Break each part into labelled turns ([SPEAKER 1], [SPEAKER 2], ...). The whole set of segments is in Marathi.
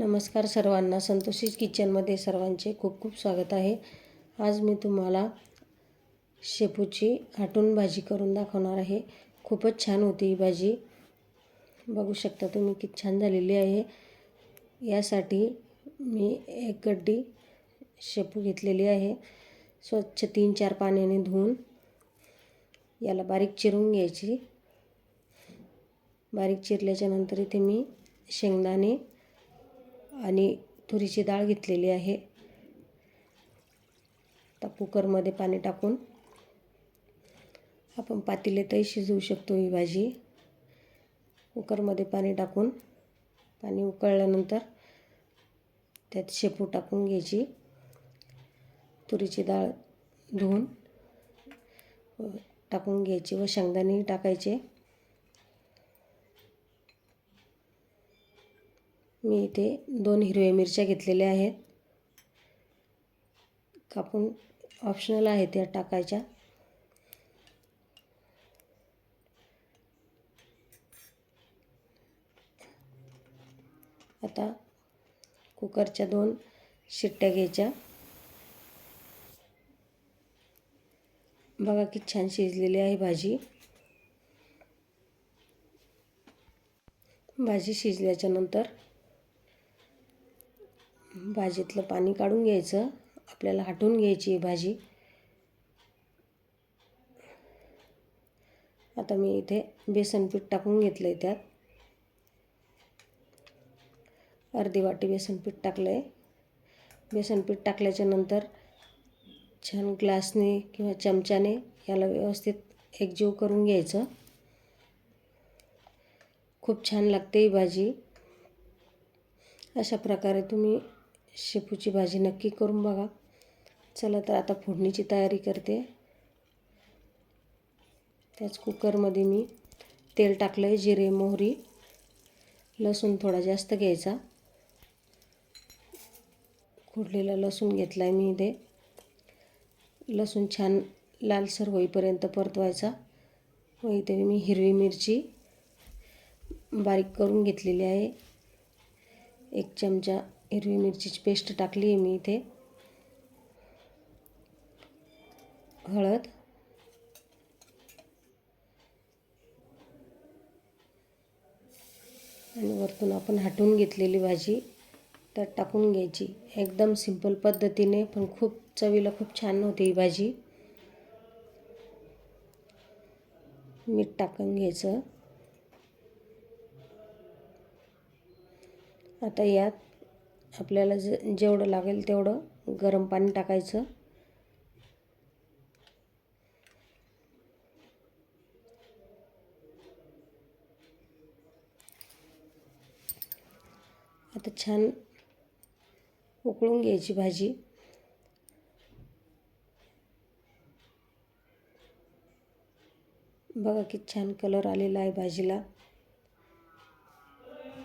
[SPEAKER 1] नमस्कार सर्वांना. संतोषीज किचनमध्ये सर्वांचे खूप खूप स्वागत आहे. आज मी तुम्हाला शेपूची आटून भाजी करून दाखवणार आहे. खूपच छान होती ही भाजी. बघू शकता तुम्ही किती छान झालेली आहे. यासाठी मी एक गड्डी शेपू घेतलेली आहे. स्वच्छ तीन चार पाण्याने धुवून याला बारीक चिरून घ्यायची. बारीक चिरल्याच्यानंतर इथे मी शेंगदाणे आणि तुरीची डाळ घेतलेली आहे. आता कुकरमध्ये पाणी टाकून आपण पातेल्यातही शिजवू शकतो ही भाजी. कुकरमध्ये पाणी टाकून पाणी उकळल्यानंतर त्यात शेपू टाकून घ्यायची. तुरीची डाळ धुवून टाकून घ्यायची व शेंगदाणेही टाकायचे. मी इथे दोन हिरव्या मिरच्या घेतलेल्या आहेत. कापून ऑप्शनल आहे त्या टाकायच्या. आता कुकरच्या दोन शिट्ट्या घ्यायच्या. बघा किती छान शिजलेली आहे भाजी. भाजी शिजल्याच्यानंतर भाजीतलं पाणी काढून घ्यायचं. आपल्याला हटवून घ्यायची भाजी. आता मी इथे बेसन पीठ टाकून घेतलं आहे त्यात. अर्धी वाटी बेसन पीठ टाकलं आहे बेसन पीठ टाकल्याच्या नंतर छान ग्लासने किंवा चमच्याने याला व्यवस्थित एकजीव करून घ्यायचं. खूप छान लागते ही भाजी. अशा प्रकारे तुम्ही शेपूची भाजी नक्की करून बघा. चला तर आता फोडणीची तयारी करते. त्याच कुकरमध्ये मी तेल टाकलं आहे जिरे मोहरी लसूण थोडा जास्त घ्यायचा. खोडलेला लसूण घेतला आहे मी इथे. लसूण छान लालसर होईपर्यंत परतवायचा. व इथे मी हिरवी मिरची बारीक करून घेतलेली आहे. एक चमचा हिरवी मिरचीची पेस्ट टाकली आहे मी इथे. हळद. आणि वरतून आपण हटवून घेतलेली भाजी त्यात टाकून घ्यायची. एकदम सिंपल पद्धतीने पण खूप चवीला खूप छान होते ही भाजी. मीठ टाकून घ्यायचं. आता यात आपल्याला ज जेवढं लागेल तेवढं गरम पाणी टाकायचं. आता छान उकळून घ्यायची भाजी. बघा किती छान कलर आलेला आहे भाजीला.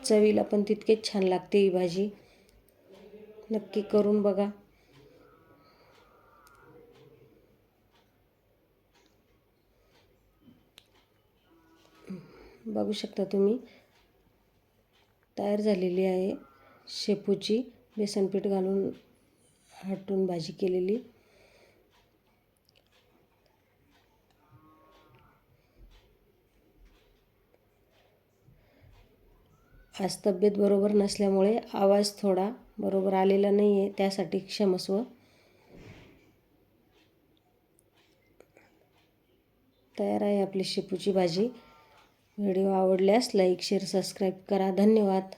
[SPEAKER 1] चवीला पण तितकेच छान लागते ही भाजी. नक्की करून बघा. बघू शकता तुम्ही. तयार झालेली आहे शेपूची बेसनपीठ घालून हटून भाजी केलेली. आज तब्येत बरोबर नसल्यामुळे आवाज थोडा बरोबर आलेला नाही आहे त्यासाठी क्षमस्व. तयार आहे आपली शेपूची भाजी. व्हिडिओ आवडल्यास लाईक शेअर सबस्क्राईब करा. धन्यवाद.